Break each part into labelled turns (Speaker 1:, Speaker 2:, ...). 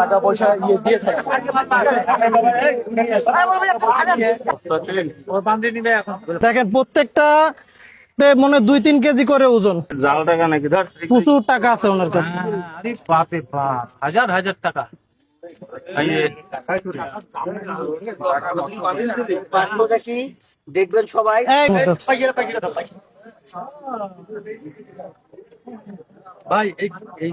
Speaker 1: টাকা পয়সা ইয়ে দিয়ে
Speaker 2: দেখেন প্রত্যেকটা মনে দুই তিন কেজি করে ওজন।
Speaker 3: জাল টাকা নাকি? ধর
Speaker 2: প্রচুর টাকা আছে ওনার কাছে।
Speaker 3: বাপ হাজার হাজার টাকা।
Speaker 1: দেখবেন সবাই ভাই এই এই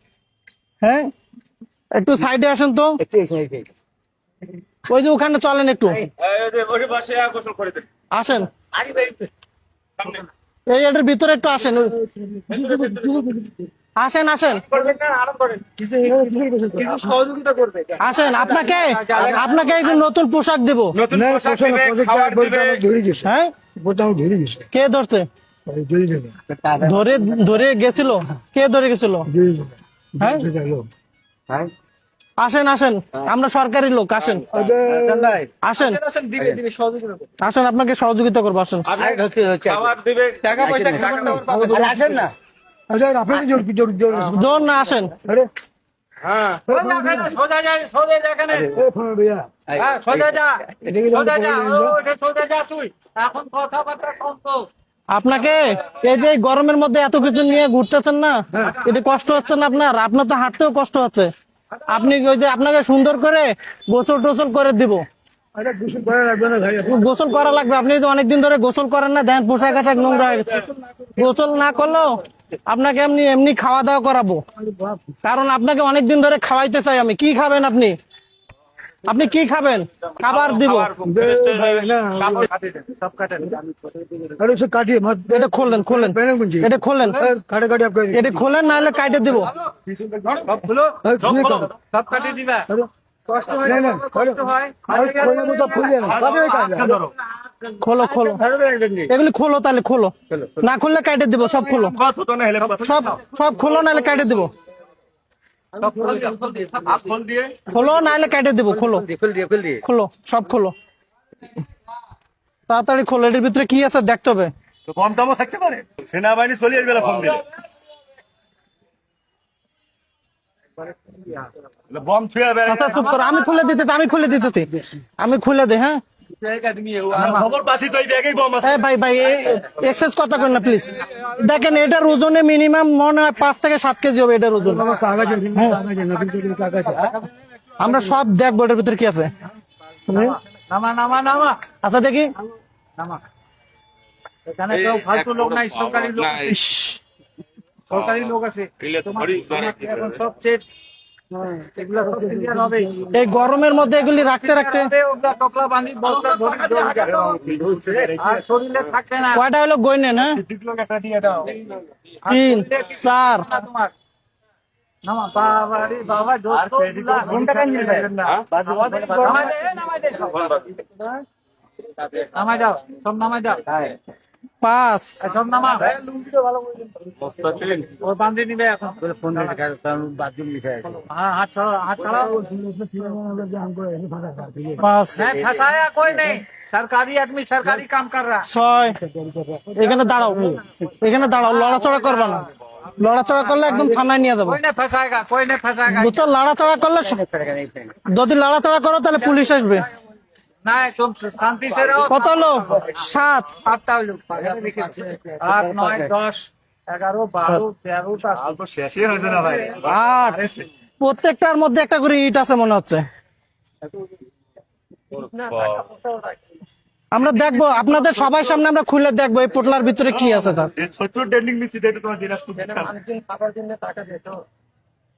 Speaker 2: হ্যাঁ? একটু সাইডে আসেন তো। ওই যে ওখানে চলেন একটু। আসেন। এই এটার ভিতরে একটু আসেন। আসেন আসেন।
Speaker 3: করবেন না, আরাম করেন।
Speaker 1: সহযোগিতা করবে।
Speaker 2: আসেন আপনাকে আপনাকে একটু নতুন পোশাক দিবে। হ্যাঁ? কে ধরছে? ধরে ধরে গেছিল? কে ধরে গেছিল? হ্যাঁ? আসেন আসেন। আমরা সরকারি লোক আসেন। আসেন।
Speaker 1: দিবে দিবে সহযোগিতা করবে
Speaker 2: আসেন। আপনাকে সহযোগিতা করব আসেন
Speaker 1: না।
Speaker 2: জোর না আসেন।
Speaker 3: হ্যাঁ। হ্যাঁ। এখন কথাবার্তা কম তো।
Speaker 2: আপনাকে এই যে গরমের মধ্যে এত কিছু নিয়ে ঘুরতেছেন না এটা কষ্ট হচ্ছে না আপনার? আপনার তো হাঁটতেও কষ্ট হচ্ছে। আপনি ওই যে আপনাকে সুন্দর করে গোসল টোসল করে দিব। গোসল করা লাগবে। আপনি তো অনেকদিন ধরে গোসল করেন না, দেন পোশাক আশাক নোংরা গোসল না করলেও আপনাকে এমনি এমনি খাওয়া দাওয়া করাবো। কারণ আপনাকে অনেকদিন ধরে খাওয়াইতে চাই আমি। কি খাবেন আপনি? আপনি কি খাবেন? খাবার দিব। এটা খুললেন খুললেন এটা খুললেন এটা খুলেন। না হলে কাটে দিব।
Speaker 3: সব খুলো, সব খুলো,
Speaker 2: খোলো এগুলি খোলো তাহলে খোলো। না খুললে কাটে দিব সব খোলো। সব সব খোলো নাহলে কাটে দিব।
Speaker 3: খুলো, হাত খোল দিয়ে
Speaker 2: খোলো নাহলে কাটে দিব খোলো।
Speaker 1: ফেল দিয়ে ফেল দিয়ে
Speaker 2: খোলো সব খোলো। তাড়াতাড়ি খোলো এটার ভিতরে কি আছে দেখতে হবে।
Speaker 3: কম টমও থাকতে পারে? সেনাবাহিনী চলে আসবে ফোন দিলে বম ছুঁয়ে
Speaker 2: আচ্ছা চুপ করো আমি খুলে দিতেছি আমি খুলে দিতেছি। আমি খুলে দিই হ্যাঁ? দেখেন এটার ওজনে মিনিমাম মনে হয় পাঁচ থেকে সাত কেজি হবে এটার ওজন। আমরা সব দেখব এটার ভিতরে কি আছে। আচ্ছা দেখি।
Speaker 3: এখানে কেউ ফালতু লোক নাই সরকারি লোক আছে।
Speaker 2: ইস, এই গরমের মধ্যে এগুলি রাখতে রাখতে কয়টা হলো? গই নেন হ্যাঁ? তিন চার।
Speaker 3: নামা বাবা নামাই সব নামাই
Speaker 2: পাঁচ।
Speaker 3: সব নামা নিবে এখন ফোন বাথরুম লিখে হ্যাঁ
Speaker 2: হাত
Speaker 3: হাত ছাড়াও কই নেই সরকারি আদমি সরকারি কাম কর রা
Speaker 2: ছয়। এখানে দাঁড়াও। এখানে দাঁড়াও লড়াচড়া করবা না। লড়াচড়া করলে একদম থানায় নিয়ে যাব। বুঝছ? লড়াচড়া করলে যদি লড়াচড়া করো তাহলে পুলিশ আসবে। কত হলো? সাত।
Speaker 3: সাতটা হইল আট নয় দশ এগারো বারো তেরোটা শেষই হয়েছে না ভাই?
Speaker 2: আট। প্রত্যেকটার মধ্যে একটা করে ইট আছে মনে হচ্ছে। আমরা দেখব আপনাদের সবার সামনে আমরা খুলে দেখব এই পোটলার ভিতরে কি আছে তার।
Speaker 3: ছোট্ট ট্রেন্ডিং মিছি তোমার দিনাজপুর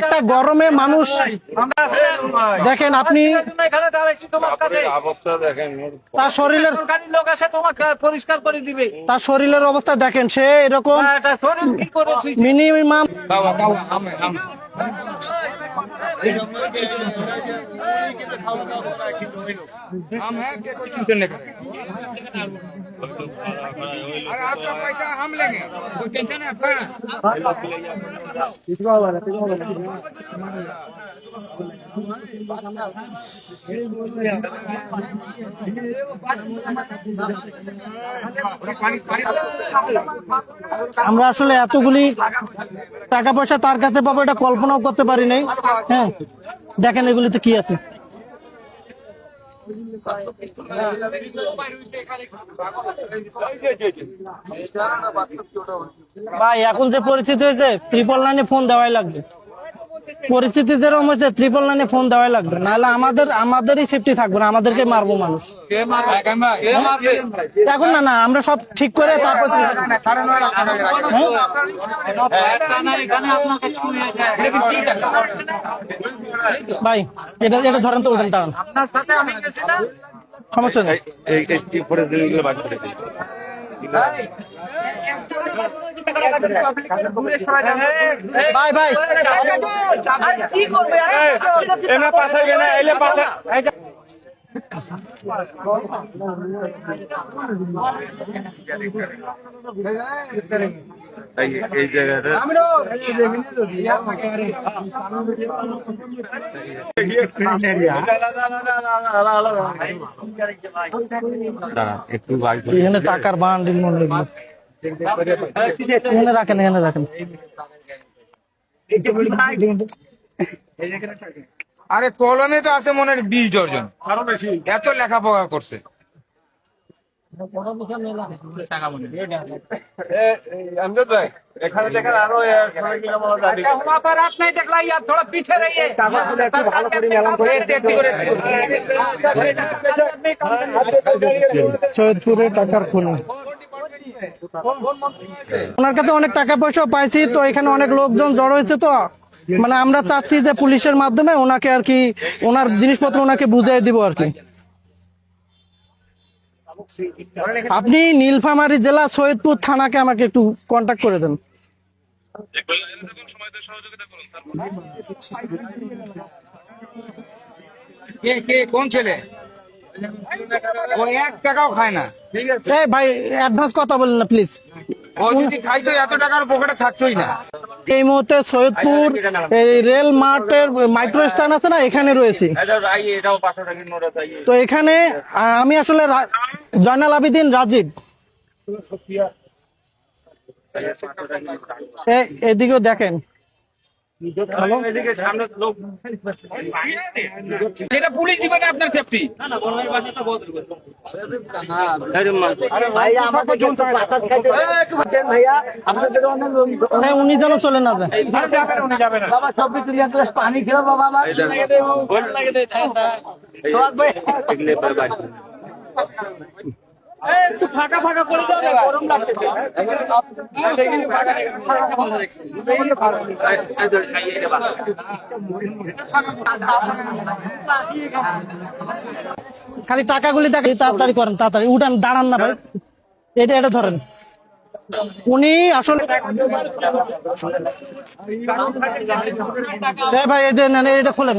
Speaker 2: একটা গরমে মানুষ দেখেন আপনি তার শরীরের
Speaker 3: লোক আছে তোমাকে পরিষ্কার করে দিবে।
Speaker 2: তার শরীরের অবস্থা দেখেন সে এরকম
Speaker 3: এটা শরীর কি করেছিস
Speaker 2: মিনিমাম
Speaker 3: हम हैं कोई टेंशन नहीं आपका पैसा हम लेंगे। कोई टेंशन है आपका
Speaker 2: আমরা আসলে এতগুলি টাকা পয়সা তার কাছে পাবো, এটা কল্পনাও করতে পারি নাই। হ্যাঁ দেখেন এগুলিতে কি আছে। ভাই, এখন যে পরিস্থিতি হয়েছে ট্রিপল নাইনে ফোন দেওয়াই লাগবে। পরিস্থিতি যেরকম হয়েছে ট্রিপল লাইনে ফোন দেওয়াই লাগবে। নাহলে আমাদের আমাদেরই সেফটি থাকবে না আমাদেরকে মারবো মানুষ। দেখুন না না আমরা সব ঠিক করে তারপর
Speaker 3: হ্যাঁ?
Speaker 2: ভাই এটা এটা ধরেন তো
Speaker 3: উঠেন দাঁড়ান
Speaker 2: সমস্যা নেই।
Speaker 4: এই পরিস্থিতিগুলো
Speaker 2: ভাই ভাই
Speaker 3: কি করবে?
Speaker 4: এনে পাঠাইবে না এলে পাঠা এই এই জায়গাটা। একটু
Speaker 2: টাকার বান্ডিল মনে
Speaker 3: আরে কলমে তো আছে মনে হয় বিশ বেশি এত লেখাপড়া করছে।
Speaker 2: সৈয়দপুরে টাকার ওনার কাছে অনেক টাকা পয়সা পাইছি, তো এখানে অনেক লোকজন জড়ো হয়েছে তো। মানে আমরা চাচ্ছি যে পুলিশের মাধ্যমে ওনাকে আর কি, ওনার জিনিসপত্র ওনাকে বুঝিয়ে দিব আর কি। আপনি নীলফামারী জেলা সৈয়দপুর থানাকে আমাকে একটু কন্ট্যাক্ট করে দেন।
Speaker 3: কে কে কোন ছেলে? ও এক টাকাও খায় না।
Speaker 2: এই ভাই অ্যাডভান্স কথা বলেন না প্লিজ
Speaker 3: ও যদি খাইতো এত টাকার পকেটে থাকতোই না।
Speaker 2: এই মুহূর্তে সৈয়দপুর এই রেল মার্টের মাইক্রো স্ট্যান্ড আছে না এখানে রয়েছে। তো এখানে আমি আসলে জয়নাল আবিদিন রাজীব। এদিকেও দেখেন।
Speaker 3: এটা পুলিশ দিবে না আপনার সেফটি
Speaker 2: হ্যাঁ উনি যেন চলে না যায়
Speaker 3: একটু ফাঁকা ফাঁকা করে দাও গরম
Speaker 2: খালি টাকাগুলি দেখেন তাড়াতাড়ি করেন, তাড়াতাড়ি। উঠান, দাঁড়ান না ভাই। এটা এটা ধরেন। উনি আসলে ভাই, এই যে এটা খোলেন।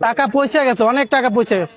Speaker 4: টাকা
Speaker 2: পৌঁছে গেছে অনেক টাকা পৌঁছে গেছে।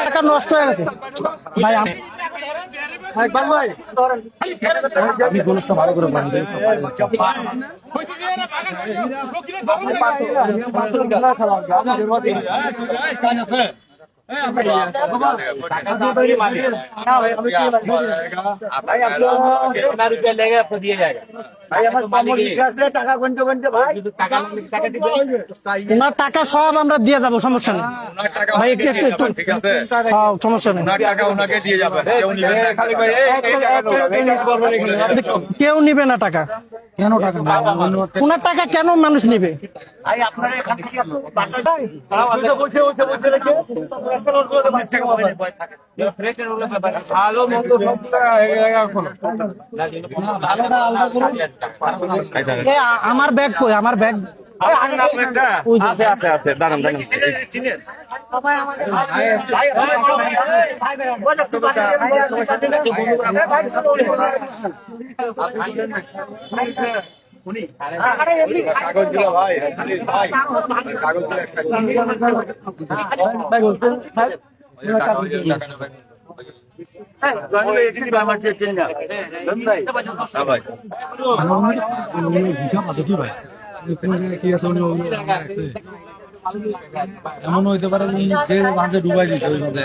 Speaker 2: টাকা নষ্ট হয়ে গেছে ভাই
Speaker 1: একবার ভাই ধরেন আমি গোলসটা ভালো করে বান টাকা
Speaker 2: সব আমরা দিয়ে যাব সমস্যা নেই সমস্যা নেই
Speaker 5: কেউ
Speaker 2: নিবে না টাকা কেন টাকা ওনার টাকা কেন মানুষ নিবে
Speaker 1: আপনার ভালো মন্দ সব ভালো না আলাদা করুন
Speaker 2: আমার ব্যাগ কই আমার ব্যাগ
Speaker 5: আছে আছে আছে দাঁড়ান দাঁড়ান হ্যাঁ
Speaker 6: হিসাব আছে কি ভাই কোন কি আছে। এমন হইতে পারে যে সে মাঝে ডুবাই দিয়েছে ওই মাঝে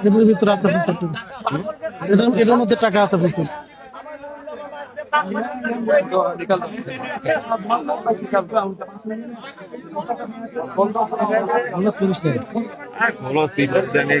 Speaker 2: এটার ভিতরে আছে। এটার- মধ্যে টাকা আছে প্রচুর
Speaker 5: বলো সিট দেন এই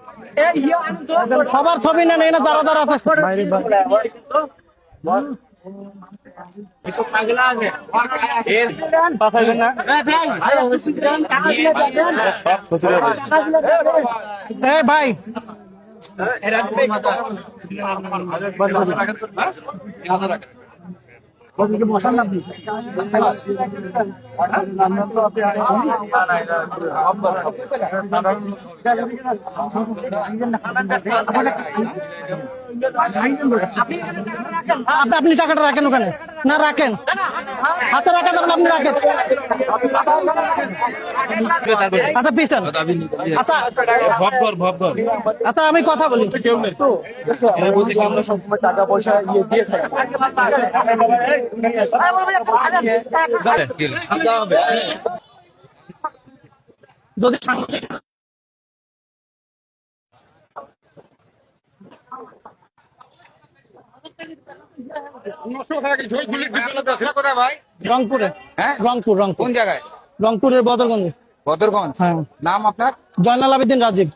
Speaker 2: সবার ছবি নেন এই না যারা যারা আছে বাইরে বাইরে। বসান না আপনি আপনি টাকাটা রাখেন ওখানে। না, রাখেন। হাতে রাখা যাবেন আপনি রাখেন। আচ্ছা পিছন। আচ্ছা। আচ্ছা আমি কথা বলি।
Speaker 5: পয়সা ইয়ে দিয়ে থাকে
Speaker 2: যদি রংপুরে।
Speaker 7: হ্যাঁ?
Speaker 2: রংপুর রংপুর।
Speaker 7: কোন জায়গায়?
Speaker 2: রংপুরের বদরগঞ্জ।
Speaker 7: বদরগঞ্জ?
Speaker 2: হ্যাঁ।
Speaker 7: নাম আপনার?
Speaker 2: জয়নাল আবেদিন রাজীব।